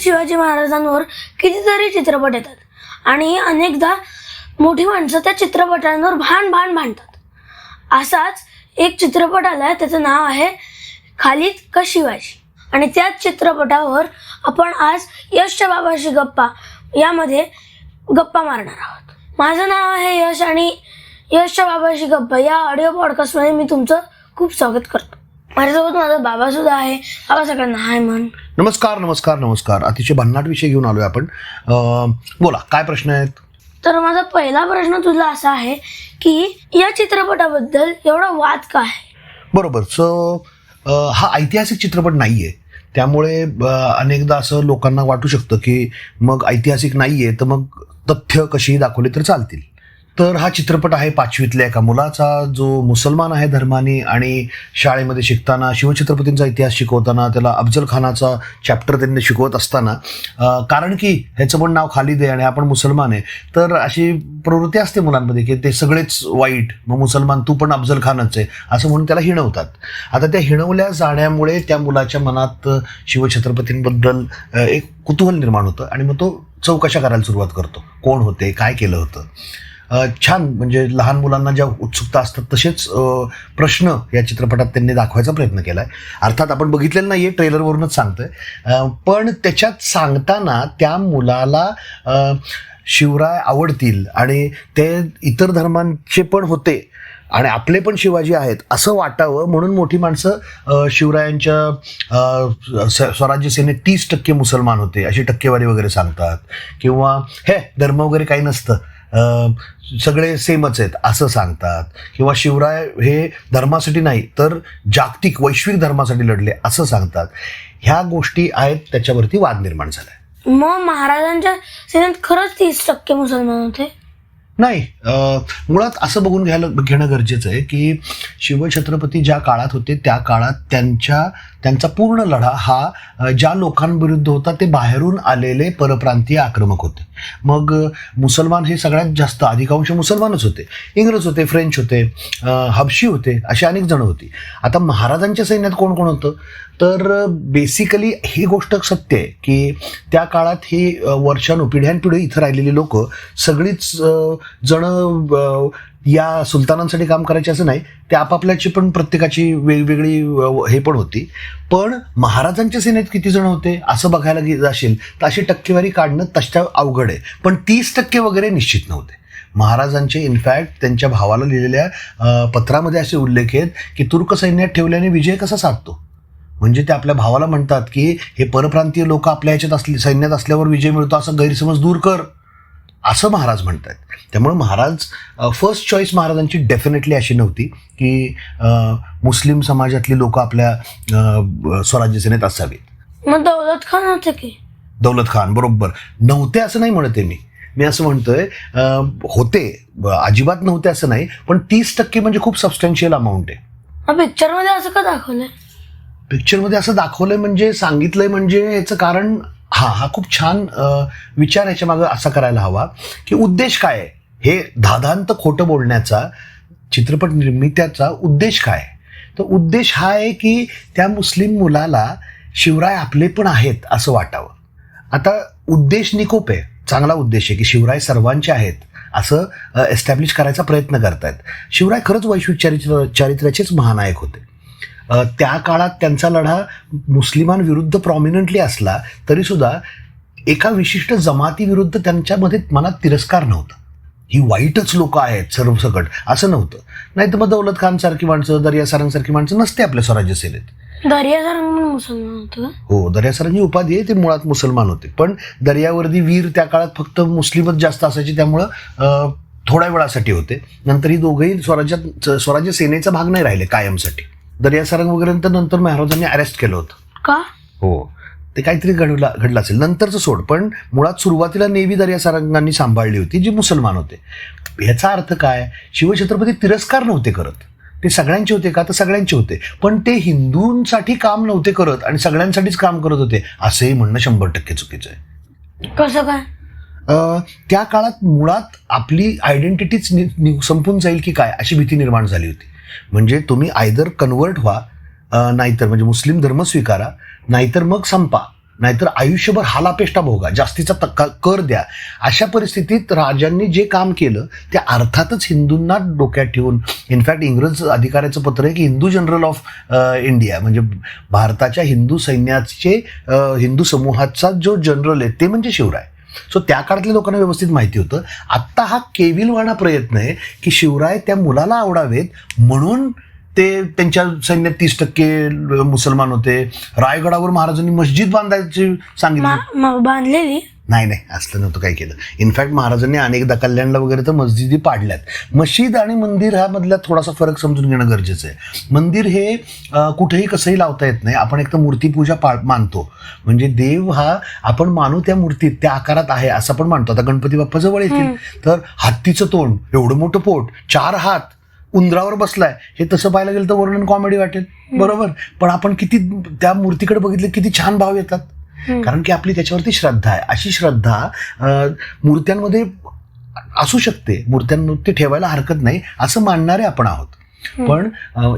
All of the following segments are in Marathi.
शिवाजी महाराजांवर कितीतरी चित्रपट येतात. आणि अनेकदा मोठी माणसं त्या चित्रपटांवर भान भान भांडतात. असाच एक चित्रपट आलाय त्याचं नाव आहे खालीद का शिवाजी. आणि त्याच चित्रपटावर आपण आज यशच्या बाबाशी गप्पा यामध्ये गप्पा मारणार आहोत. माझं नाव आहे यश आणि यशच्या बाबाशी गप्पा या ऑडिओ पॉडकास्टमध्ये मी तुमचं खूप स्वागत करतो. माझ्यासोबत माझा बाबा सुद्धा आहे. बाबा सगळ्यांना हाय म्हण. नमस्कार नमस्कार नमस्कार. अतिशय भन्नाट विषय घेऊन आलोय आपण. बोला काय प्रश्न आहेत? तर माझा पहिला प्रश्न तुला असा आहे की या चित्रपटाबद्दल एवढा वाद का आहे? बरोबर. सो हा ऐतिहासिक चित्रपट नाहीये. त्यामुळे अं, अनेकदा असं लोकांना वाटू शकतं की मग ऐतिहासिक नाहीये तर मग तथ्य कशीही दाखवली तर चालतील. तर हा चित्रपट आहे पाचवीतल्या एका मुलाचा. जो मुसलमान आहे धर्माने आणि शाळेमध्ये शिकताना शिवछत्रपतींचा इतिहास शिकवताना त्याला अफजल खानाचा चॅप्टर त्यांनी शिकवत असताना कारण की ह्याचं पण नाव खालिद आहे आणि आपण मुसलमान आहे. तर अशी प्रवृत्ती असते मुलांमध्ये की ते सगळेच वाईट मग मुसलमान तू पण अफजल खानच आहे असं म्हणून त्याला हिणवतात. आता त्या हिणवल्या जाण्यामुळे त्या मुलाच्या मनात शिवछत्रपतींबद्दल एक कुतूहल निर्माण होतं आणि मग तो चौकशा करायला सुरुवात करतो. कोण होते काय केलं होतं. छान म्हणजे लहान मुलांना ज्या उत्सुकता असतात तसेच प्रश्न या चित्रपटात त्यांनी दाखवायचा प्रयत्न केला आहे अर्थात आपण बघितलेलं नाही आहे ट्रेलरवरूनच सांगतोय. पण त्याच्यात सांगताना त्या मुलाला शिवराय आवडतील आणि ते इतर धर्मांचे पण होते आणि आपले पण शिवाजी आहेत असं वाटावं म्हणून मोठी माणसं शिवरायांच्या स्वराज्य सेनेत तीस टक्के मुसलमान होते अशी टक्केवारी वगैरे सांगतात. किंवा हे धर्म वगैरे काही नसतं. सगळे सेमच आहेत असं सांगतात. किंवा शिवराय हे धर्मासाठी नाही तर जागतिक वैश्विक धर्मासाठी लढले असं सांगतात. ह्या गोष्टी आहेत त्याच्यावरती वाद निर्माण झालाय. मग महाराजांच्या सेनेत खरंच तीस टक्के मुसलमान होते? नाही मुळात असं बघून घ्यायला घेणं गरजेचं आहे की शिवछत्रपती ज्या काळात होते त्या काळात त्यांच्या त्यांचा पूर्ण लढा हा ज्या लोकांविरुद्ध होता ते बाहेरून आलेले परप्रांतीय आक्रमक होते. मग मुसलमान हे सगळ्यात जास्त अधिकांश मुसलमानच होते. इंग्रज होते फ्रेंच होते हबशी होते असे अनेक जण होती. आता महाराजांच्या सैन्यात कोण कोण होतं? तर बेसिकली ही गोष्ट सत्य आहे की त्या काळात ही वर्षानु पिढ्यानपिढी इथं राहिलेली लोक सगळीच जण या सुलतानांसाठी काम करायचे असं नाही ते आपापल्याची पण प्रत्येकाची वेगवेगळी हे पण होती. पण महाराजांच्या सेनेत किती जण होते असं बघायला गे- जाशील तर अशी टक्केवारी काढणं तशा अवघड आहे. पण तीस टक्के वगैरे निश्चित नव्हते. महाराजांचे इनफॅक्ट त्यांच्या भावाला लिहिलेल्या पत्रामध्ये असे उल्लेख आहेत की तुर्क सैन्यात ठेवल्याने विजय कसा साधतो? म्हणजे ते आपल्या भावाला म्हणतात की हे परप्रांतीय लोक आपल्या ह्याच्यात असले सैन्यात असल्यावर विजय मिळतो असा गैरसमज दूर कर. असं महाराज म्हणतात त्यामुळे महाराज फर्स्ट चॉईस महाराजांची डेफिनेटली अशी नव्हती की मुस्लिम समाजातली लोक आपल्या स्वराज्य सेनेत असावीत. मग दौलत खान होते की? दौलत खान बरोबर. नव्हते असं नाही म्हणते मी. मी असं म्हणतोय होते अजिबात नव्हते असं नाही पण तीस टक्के म्हणजे खूप सबस्टॅन्शियल अमाऊंट आहे. पिक्चरमध्ये असं का दाखवलंय? पिक्चरमध्ये असं दाखवलंय म्हणजे सांगितलंय म्हणजे याचं कारण हा हा खूप छान विचार याच्या मागं असा करायला हवा की उद्देश काय आहे? हे धादांत खोटं बोलण्याचा चित्रपट निर्मित्याचा उद्देश काय आहे? तर उद्देश हा आहे की त्या मुस्लिम मुलाला शिवराय आपले पण आहेत असं वाटावं. आता उद्देश निकोप आहे. चांगला उद्देश आहे की शिवराय सर्वांचे आहेत असं एस्टॅब्लिश करायचा प्रयत्न करतायत. शिवराय खरंच वैश्विक चारित्र चारित्र्याचेच महानायक होते. त्या काळात त्यांचा लढा मुस्लिमांविरुद्ध प्रॉमिनंटली असला तरी सुद्धा एका विशिष्ट जमातीविरुद्ध त्यांच्यामध्ये मनात तिरस्कार नव्हता. ही वाईटच लोक आहेत सर्वसकट असं नव्हतं. नाही तर मग दौलत खान सारखी माणसं दर्या सारंगसारखी माणसं नसते आपल्या स्वराज्य सेनेत? हो दर्यासरांची उपाधी आहे ते मुळात मुसलमान होते. पण दर्यावर्दी वीर त्या काळात फक्त मुस्लिमच जास्त असायचे त्यामुळं थोड्या वेळासाठी होते. नंतर ही दोघंही स्वराज्यात स्वराज्य सेनेचा भाग नाही राहिले कायमसाठी. दर्यासारंग वगैरे तर नंतर महाराजांनी अरेस्ट केलं होतं. का? हो. ते काहीतरी घडला घडलं असेल. नंतरचं सोड पण मुळात सुरुवातीला नेवी दर्यासारंगांनी सांभाळली होती जी मुसलमान होते. ह्याचा अर्थ काय? शिवछत्रपती तिरस्कार नव्हते करत. ते सगळ्यांचे होते का? तर सगळ्यांचे होते. पण ते हिंदूंसाठी काम नव्हते करत आणि सगळ्यांसाठीच काम करत होते असंही म्हणणं शंभर टक्के चुकीचं आहे. कसं काय? त्या काळात मुळात आपली आयडेंटिटीच संपून जाईल की काय अशी भीती निर्माण झाली होती. म्हणजे तुम्ही आयदर कन्वर्ट व्हा नाहीतर म्हणजे मुस्लिम धर्म स्वीकारा नाहीतर मग संपा नाहीतर आयुष्यभर हालापेष्टा भोगा जास्तीचा तक्का कर द्या. अशा परिस्थितीत राजांनी जे काम केलं ते अर्थातच हिंदूंना डोक्यात ठेवून इनफॅक्ट इंग्रज अधिकाऱ्याचं पत्र आहे की हिंदू जनरल ऑफ इंडिया म्हणजे भारताच्या हिंदू सैन्याचे हिंदू समूहाचा जो जनरल आहे ते म्हणजे शिवराय. सो त्या काळातल्या लोकांना व्यवस्थित माहिती होतं. आत्ता हा केविलवाणा प्रयत्न आहे की शिवराय त्या मुलाला आवडावेत म्हणून ते त्यांच्या सैन्यात तीस टक्के मुसलमान होते. रायगडावर महाराजांनी मस्जिद बांधायची सांगितली. बांधलेली? नाही नाही असलं नव्हतं काय केलं. इनफॅक्ट महाराजांनी अनेकदा कल्याणला वगैरे तर मस्जिदी पाडल्यात. मस्जिद आणि मंदिर हा मधला थोडासा फरक समजून घेणं गरजेचं आहे. मंदिर हे कुठेही कसंही लावता येत नाही. आपण एक तर मूर्तीपूजा पा मानतो. म्हणजे देव हा आपण मानू त्या मूर्तीत त्या आकारात आहे असं आपण मानतो. आता गणपती बाप्पा जवळ येतील तर हत्तीचं तोंड एवढं मोठं पोट चार हात उंदरावर बसलाय. हे तसं पाहायला गेलं तर वर्णन कॉमेडी वाटेल. बरोबर? पण आपण किती त्या मूर्तीकडे बघितले किती छान भाव येतात. कारण की आपली त्याच्यावरती श्रद्धा आहे. अशी श्रद्धा मूर्त्यांमध्ये असू शकते. मूर्त्यांवरती ठेवायला हरकत नाही असं मानणारे आपण आहोत. पण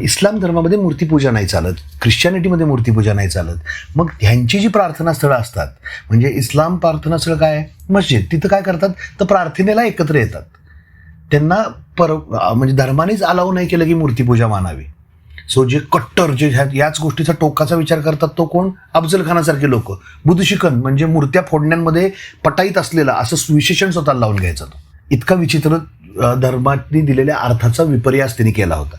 इस्लाम धर्मामध्ये मूर्तीपूजा नाही चालत. ख्रिश्चॅनिटीमध्ये मूर्तीपूजा नाही चालत. मग ह्यांची जी प्रार्थना स्थळं असतात म्हणजे इस्लाम प्रार्थना स्थळ काय आहे? मस्जिद. तिथं काय करतात? तर प्रार्थनेला एकत्र येतात. त्यांना पर म्हणजे धर्मानेच अलाव नाही केलं की मूर्तीपूजा मानावी. सो जे कट्टर जे ह्या- याच गोष्टीचा टोकाचा विचार करतात तो कोण? अफजल खानासारखे लोक. बुधशिकन म्हणजे मूर्त्या फोडण्यांमध्ये पटाईत असलेला असं विशेषण स्वतःला लावून घ्यायचा तो. इतका विचित्र अ, धर्माने दिलेल्या अर्थाचा विपर्यास त्यांनी केला होता.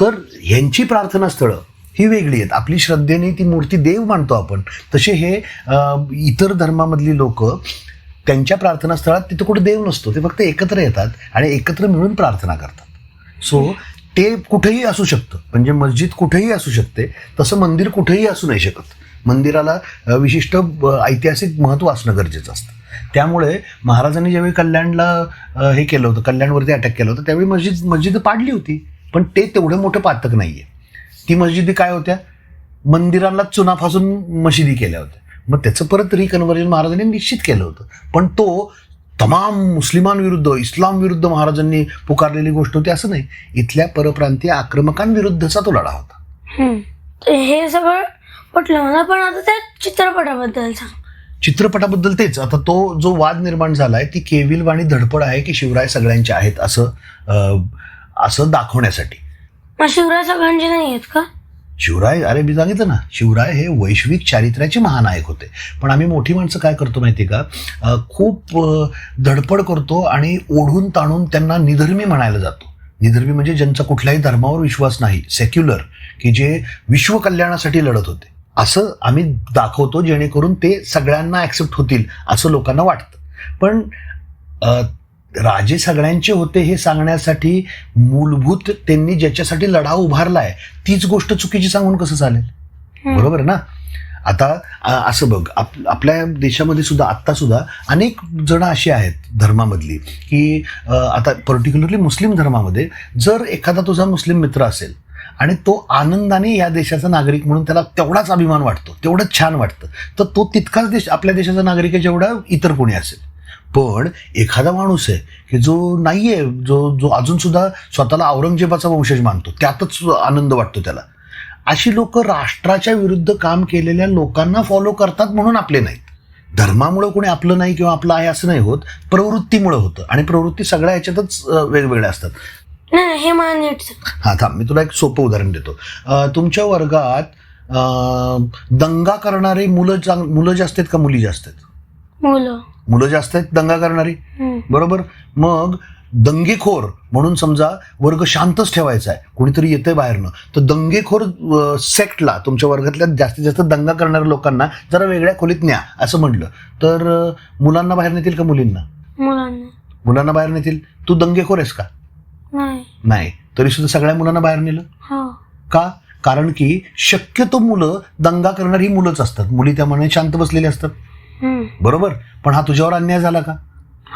तर ह्यांची प्रार्थना स्थळं ही वेगळी आहेत. आपली श्रद्धेने ती मूर्ती देव मानतो आपण. तसे हे इतर धर्मामधली लोक त्यांच्या प्रार्थनास्थळात तिथं कुठे देव नसतो. ते फक्त एकत्र येतात आणि एकत्र मिळून प्रार्थना करतात. सो ते कुठेही असू शकतं. म्हणजे मस्जिद कुठेही असू शकते तसं मंदिर कुठेही असू नाही शकत. मंदिराला विशिष्ट ऐतिहासिक महत्त्व असणं गरजेचं असतं. त्यामुळे महाराजांनी ज्यावेळी कल्याणला हे केलं होतं कल्याणवरती अटॅक केलं होतं त्यावेळी मस्जिद मस्जिद पाडली होती. पण ते तेवढं मोठं पातक नाही आहे ती मस्जिदी काय होत्या? मंदिराला चुना फासून मशिदी केल्या होत्या. मग त्याचं परत रिकन्व्हर्जन महाराजांनी निश्चित केलं होतं. पण तो तमाम मुस्लिमांविरुद्ध इस्लाम विरुद्ध महाराजांनी पुकारलेली गोष्ट होती. असं नाही. इथल्या परप्रांतीय आक्रमकांविरुद्धचा तो लढा होता. हे सगळं पटलं मला पण आता त्या चित्रपटाबद्दल सांग. चित्रपटाबद्दल तेच. आता तो जो वाद निर्माण झालाय ती केविलवाणी धडपड आहे की शिवराय सगळ्यांचे आहेत असं असं दाखवण्यासाठी. शिवराय सगळ्यांचे नाही आहेत का? शिवराय अरे मी सांगितलं ना शिवराय हे वैश्विक चारित्र्याचे महानायक होते. पण आम्ही मोठी माणसं काय करतो माहिती का? खूप धडपड करतो आणि ओढून ताणून त्यांना निधर्मी म्हणायला जातो. निधर्मी म्हणजे ज्यांचा कुठल्याही धर्मावर विश्वास नाही सेक्युलर की जे विश्व कल्याणासाठी लढत होते. असं आम्ही दाखवतो जेणेकरून ते सगळ्यांना ॲक्सेप्ट होतील असं लोकांना वाटतं. पण राजे सगळ्यांचे होते हे सांगण्यासाठी मूलभूत त्यांनी ज्याच्यासाठी लढा उभारलाय तीच गोष्ट चुकीची सांगून कसं चालेल? बरोबर ना? आता असं बघ आप आपल्या देशामध्ये सुद्धा आत्ता सुद्धा अनेक जण अशी आहेत धर्मामधली की आता पर्टिक्युलरली मुस्लिम धर्मामध्ये जर एखादा तुझा मुस्लिम मित्र असेल आणि तो आनंदाने या देशाचा नागरिक म्हणून त्याला तेवढाच अभिमान वाटतो तेवढंच छान वाटतं तर तो तितकाच देश आपल्या देशाचा नागरिक आहे जेवढा इतर कोणी असेल. पण एखादा माणूस आहे की जो नाहीये जो जो अजून सुद्धा स्वतःला औरंगजेबाचा वंशज मानतो त्यातच आनंद वाटतो त्याला. अशी लोक राष्ट्राच्या विरुद्ध काम केलेल्या लोकांना फॉलो करतात म्हणून आपले नाहीत. धर्मामुळं कोणी आपलं नाही किंवा आपलं आहे असं नाही होत प्रवृत्तीमुळं होतं. आणि प्रवृत्ती सगळ्या ह्याच्यातच वेगवेगळ्या असतात. नाही नाही, हे. हा थांब मी तुला एक सोपं उदाहरण देतो. तुमच्या वर्गात दंगा करणारी मुलं मुलं जास्त आहेत का मुली जास्त आहेत मुलं. मुलं जास्त आहेत दंगा करणारी. बरोबर? मग दंगेखोर म्हणून समजा वर्ग शांतच ठेवायचा आहे. कोणीतरी येतंय बाहेरनं. तर दंगेखोर सेक्टला तुमच्या वर्गातल्या जास्तीत जास्त दंगा करणाऱ्या लोकांना जरा वेगळ्या खोलीत न्या असं म्हटलं तर मुलांना बाहेर नेतील का मुलींना? मुलांना. मुलांना बाहेर नेतील? तू दंगेखोर आहेस का? नाही. तरी सुद्धा सगळ्या मुलांना बाहेर नेलं? हो. का? कारण की शक्यतो मुलं दंगा करणारी मुलंच असतात. मुली त्या मनाने शांत बसलेली असतात. बरोबर? पण हा तुझ्यावर अन्याय झाला का?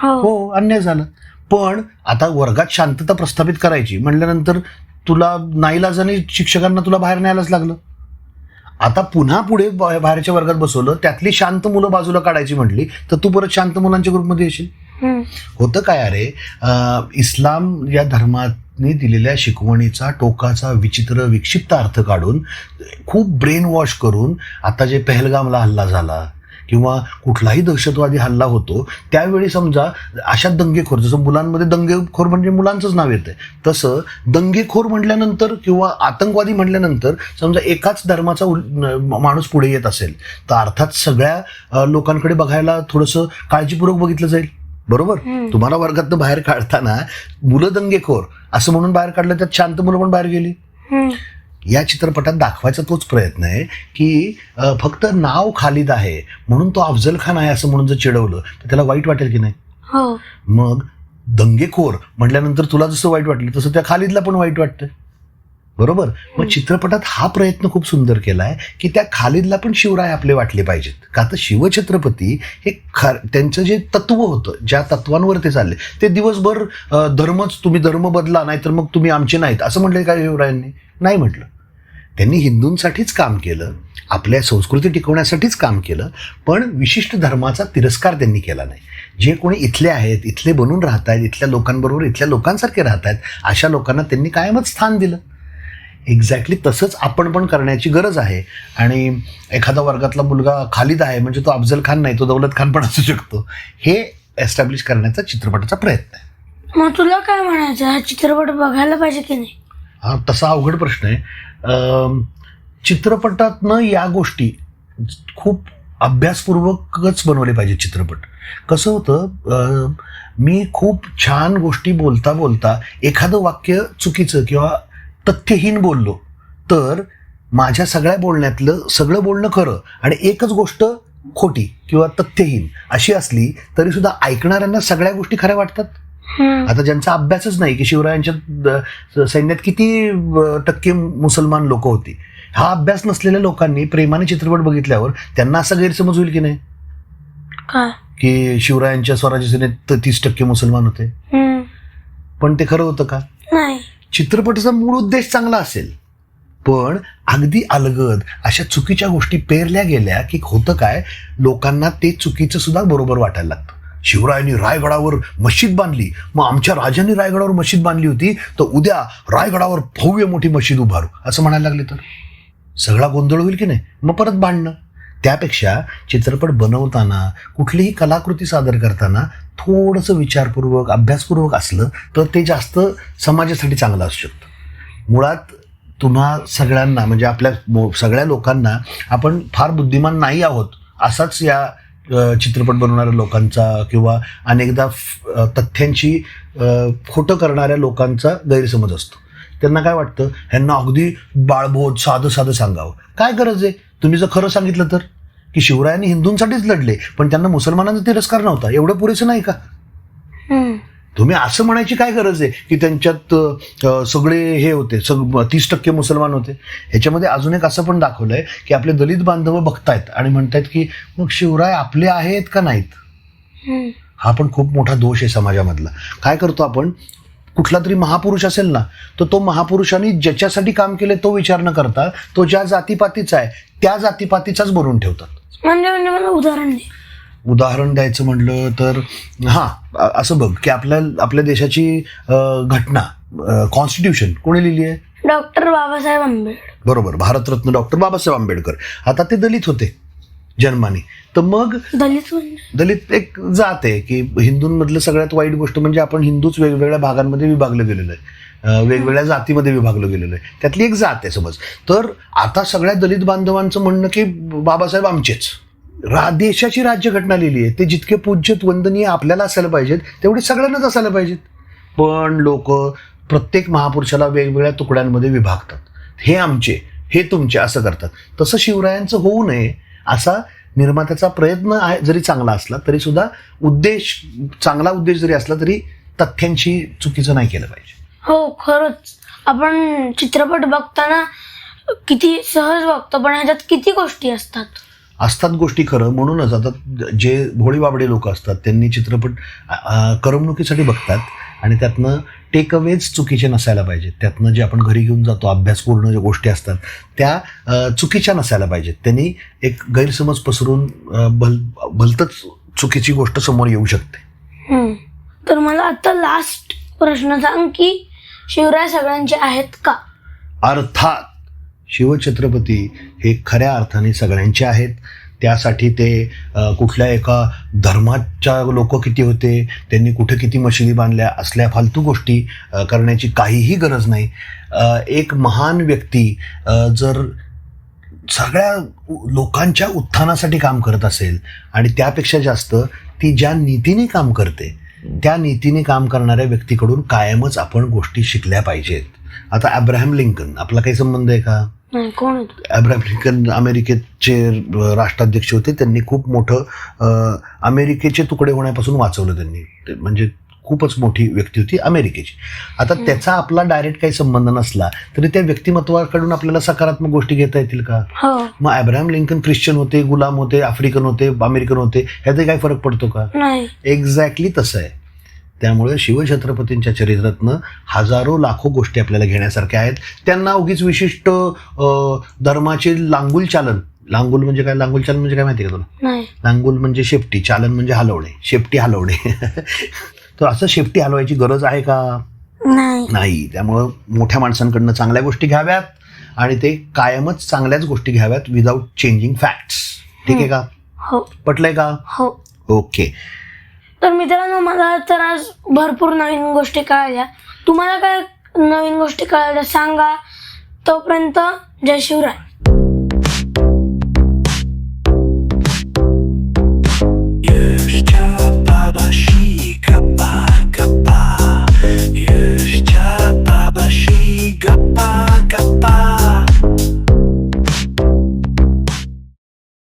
हो. हो अन्याय झाला. पण आता वर्गात शांतता प्रस्थापित करायची म्हटल्यानंतर तुला नाईलाजाने शिक्षकांना तुला बाहेर न्यायलाच लागलं. आता पुन्हा पुढे बाहेरच्या वर्गात बसवलं त्यातली शांत मुलं बाजूला काढायची म्हटली तर तू परत शांत मुलांच्या ग्रुपमध्ये येशील. होतं काय अरे? इस्लाम या धर्माने दिलेल्या शिकवणीचा टोकाचा विचित्र विक्षिप्त अर्थ काढून खूप ब्रेन वॉश करून आता जे पहलगामला हल्ला झाला किंवा कुठलाही दहशतवादी हल्ला होतो त्यावेळी समजा अशा दंगेखोर जसं मुलांमध्ये दंगेखोर म्हणजे मुलांचंच नाव येतं तसं दंगेखोर म्हटल्यानंतर किंवा आतंकवादी म्हटल्यानंतर समजा एकाच धर्माचा माणूस पुढे येत असेल तर अर्थात सगळ्या लोकांकडे बघायला थोडंसं काळजीपूर्वक बघितलं जाईल बरोबर. तुम्हाला वर्गातनं बाहेर काढताना मुलं दंगेखोर असं म्हणून बाहेर काढलं त्यात शांत मुलं पण बाहेर गेली. या चित्रपटात दाखवायचा तोच प्रयत्न आहे की फक्त नाव खालिद आहे म्हणून तो अफजल खान आहे असं म्हणून जर चिडवलं तर त्याला वाईट वाटेल की नाही? हो. मग दंगेखोर म्हटल्यानंतर तुला जसं वाईट वाटलं तसं त्या खालिदला पण वाईट वाटतं. बरोबर? मग चित्रपटात हा प्रयत्न खूप सुंदर केलाय की त्या खालिदला पण शिवराय आपले वाटले पाहिजेत. का तर शिवछत्रपती हे खर त्यांचं जे तत्व होतं ज्या तत्वांवर ते चालले ते दिवसभर धर्मच तुम्ही धर्म बदला नाहीतर मग तुम्ही आमचे नाहीत असं म्हटलं का शिवरायांनी? नाही म्हटलं. त्यांनी हिंदूंसाठीच काम केलं आपल्या संस्कृती टिकवण्यासाठीच काम केलं पण विशिष्ट धर्माचा तिरस्कार त्यांनी केला नाही. जे कोणी इथले आहेत इथले बनून राहत आहेत इथल्या लोकांबरोबर इथल्या लोकांसारखे राहत आहेत अशा लोकांना त्यांनी कायमच स्थान दिलं. एक्झॅक्टली तसंच आपण पण करण्याची गरज आहे आणि एखादा वर्गातला मुलगा खालिद आहे म्हणजे तो अफजल खान नाही तो दौलत खान पण असू शकतो. हे एस्टॅब्लिश करण्याचा चित्रपटाचा प्रयत्न आहे. मग तुला काय म्हणायचं? हा चित्रपट बघायला पाहिजे की नाही? हा तसा अवघड प्रश्न आहे. चित्रपटातनं या गोष्टी खूप अभ्यासपूर्वकच बनवले पाहिजे चित्रपट. कसं होतं मी खूप छान गोष्टी बोलता बोलता एखादं वाक्य चुकीचं किंवा तथ्यहीन बोललो तर माझ्या सगळ्या बोलण्यातलं सगळं बोलणं खरं आणि एकच गोष्ट खोटी किंवा तथ्यहीन अशी असली तरीसुद्धा ऐकणाऱ्यांना सगळ्या गोष्टी खऱ्या वाटतात? आता ज्यांचा अभ्यासच नाही की शिवरायांच्या सैन्यात किती टक्के मुसलमान लोक होती हा अभ्यास नसलेल्या लोकांनी प्रेमाने चित्रपट बघितल्यावर त्यांना असा गैरसमज होईल की नाही? की? शिवरायांच्या स्वराज्य सेनेत तीस टक्के मुसलमान होते. पण ते खरं होतं का? नाही. चित्रपटाचा मूळ उद्देश चांगला असेल पण अगदी अलगद अशा चुकीच्या गोष्टी पेरल्या गेल्या की होतं काय? लोकांना ते चुकीचं सुद्धा बरोबर वाटायला लागतं. शिवरायांनी रायगडावर मशीद बांधली. मग आमच्या राजांनी रायगडावर मशीद बांधली होती तर उद्या रायगडावर भव्य मोठी मशीद उभारू. असं म्हणायला लागले तर? सगळा गोंधळ होईल की नाही? मग परत बांधणं. त्यापेक्षा चित्रपट बनवताना कुठलीही कलाकृती सादर करताना थोडंसं विचारपूर्वक अभ्यासपूर्वक असलं तर ते जास्त समाजासाठी चांगलं असू शकतं. मुळात तुम्हा सगळ्यांना म्हणजे आपल्या मो- सगळ्या लोकांना आपण फार बुद्धिमान नाही आहोत असाच या चित्रपट बनवणाऱ्या लोकांचा किंवा अनेकदा तथ्यांची खोटं करणाऱ्या लोकांचा गैरसमज असतो. त्यांना काय वाटतं? ह्यांना अगदी बाळबोध साधं साधं सांगावं. काय गरज आहे? तुम्ही जर खरं सांगितलं तर? की शिवरायांनी हिंदूंसाठीच लढले पण त्यांना मुसलमानांचा तिरस्कार नव्हता. एवढं पुरेसं नाही का? तुम्ही असं म्हणायची काय गरज आहे की त्यांच्यात सगळे हे होते सग तीस टक्के मुसलमान होते? ह्याच्यामध्ये अजून एक असं पण दाखवलंय की आपले दलित बांधव बघतायत आणि म्हणतायत की मग शिवराय आपले आहेत का नाहीत. हा पण खूप मोठा दोष आहे समाजामधला. काय करतो आपण? कुठला तरी महापुरुष असेल ना तर तो महापुरुषांनी ज्याच्यासाठी काम केले तो विचार न करता तो ज्या जातीपातीचा आहे त्या जातीपातीचाच बनवून ठेवतात. म्हणजे म्हणजे उदाहरण दे. उदाहरण द्यायचं म्हटलं तर हां असं बघ की आपल्या आपल्या देशाची घटना कॉन्स्टिट्यूशन कोणी लिहिली आहे? डॉक्टर बाबासाहेब आंबेडकर. बरोबर भारतरत्न डॉक्टर बाबासाहेब आंबेडकर. आता ते दलित होते जन्माने तर मग दलित म्हणजे? दलित एक जात आहे की हिंदूंमधलं सगळ्यात वाईट गोष्ट म्हणजे आपण हिंदूच वेगवेगळ्या भागांमध्ये विभागलं गेलेलं आहे. वेगवेगळ्या जातीमध्ये विभागलं गेलेलं आहे. त्यातली एक जात आहे समज. तर आता सगळ्या दलित बांधवांचं म्हणणं की बाबासाहेब आमचेच. रा देशाची राज्यघटना लिहिली आहे. ते जितके पूज्यत वंदनीय आपल्याला असायला पाहिजेत तेवढे सगळ्यांनाच असायला पाहिजेत. पण लोक प्रत्येक महापुरुषाला वेगवेगळ्या तुकड्यांमध्ये विभागतात. हे आमचे हे तुमचे असं करतात. तसं शिवरायांचं होऊ नये असा निर्मात्याचा प्रयत्न आहे जरी चांगला असला तरी सुद्धा उद्देश चांगला उद्देश जरी असला तरी तथ्यांशी चुकीचं नाही केलं पाहिजे. हो खरंच. आपण चित्रपट बघताना किती सहज बघतो पण ह्याच्यात किती गोष्टी असतात. असतात गोष्टी खरं म्हणूनच आता जे भोळी बाबडे लोक असतात त्यांनी चित्रपट करमणुकीसाठी बघतात आणि त्यातनं टेक अवेज चुकीचे नसायला पाहिजेत. त्यातनं जे आपण घरी घेऊन जातो अभ्यासपूर्ण ज्या गोष्टी असतात त्या चुकीच्या नसायला पाहिजेत. त्यांनी एक गैरसमज पसरून भल भलतंच चुकीची गोष्ट समोर येऊ शकते. तर मला आता लास्ट प्रश्न सांग की शिवराय सगळ्यांचे आहेत का? अर्थात शिवछत्रपती हे खऱ्या अर्थाने सगळ्यांचे आहेत. त्यासाठी ते कुठल्या एका धर्माच्या लोक किती होते त्यांनी कुठे किती मशिदी बांधल्या असल्या फालतू गोष्टी करण्याची काहीही गरज नाही. एक महान व्यक्ती जर सगळ्या लोकांच्या उत्थानासाठी काम करत असेल आणि त्यापेक्षा जास्त ती ज्या नीतीने काम करते त्या नीतीने काम करणाऱ्या व्यक्तीकडून कायमच आपण गोष्टी शिकल्या पाहिजेत. आता अब्राहम लिंकन आपला काही संबंध आहे का? कोण अब्राहम लिंकन अमेरिकेचे राष्ट्राध्यक्ष होते. त्यांनी खूप मोठं अमेरिकेचे तुकडे होण्यापासून वाचवलं त्यांनी. म्हणजे खूपच मोठी व्यक्ती होती अमेरिकेची. आता त्याचा आपला डायरेक्ट काही संबंध नसला तरी त्या व्यक्तिमत्वाकडून आपल्याला सकारात्मक गोष्टी घेता येतील का? हो. मग अब्राहम लिंकन ख्रिश्चन होते गुलाम होते आफ्रिकन होते अमेरिकन होते ह्याचा काही फरक पडतो का? एक्झॅक्टली तसं आहे. त्यामुळे शिवछत्रपतींच्या चरित्रातनं हजारो लाखो गोष्टी आपल्याला घेण्यासारख्या आहेत. त्यांना उगीच विशिष्ट धर्माचे लांगुल चालन. लांगुल म्हणजे काय? लांगुल चालन म्हणजे काय माहिती का तुला? लांगुल म्हणजे शेपटी चालन म्हणजे हलवणे. शेपटी हलवणे. तर असं शेपटी हलवायची गरज आहे का? नाही. नाही. त्यामुळं मोठ्या माणसांकडनं चांगल्या गोष्टी घ्याव्यात आणि ते कायमच चांगल्याच गोष्टी घ्याव्यात विदाऊट चेंजिंग फॅक्ट्स ठीक आहे का? हो. पटलंय का? हो. ओके. तर मित्रांनो मला तर आज भरपूर नवीन गोष्टी कळाल्या. तुम्हाला काय नवीन गोष्टी कळाल्या सांगा. तोपर्यंत जय शिवराय.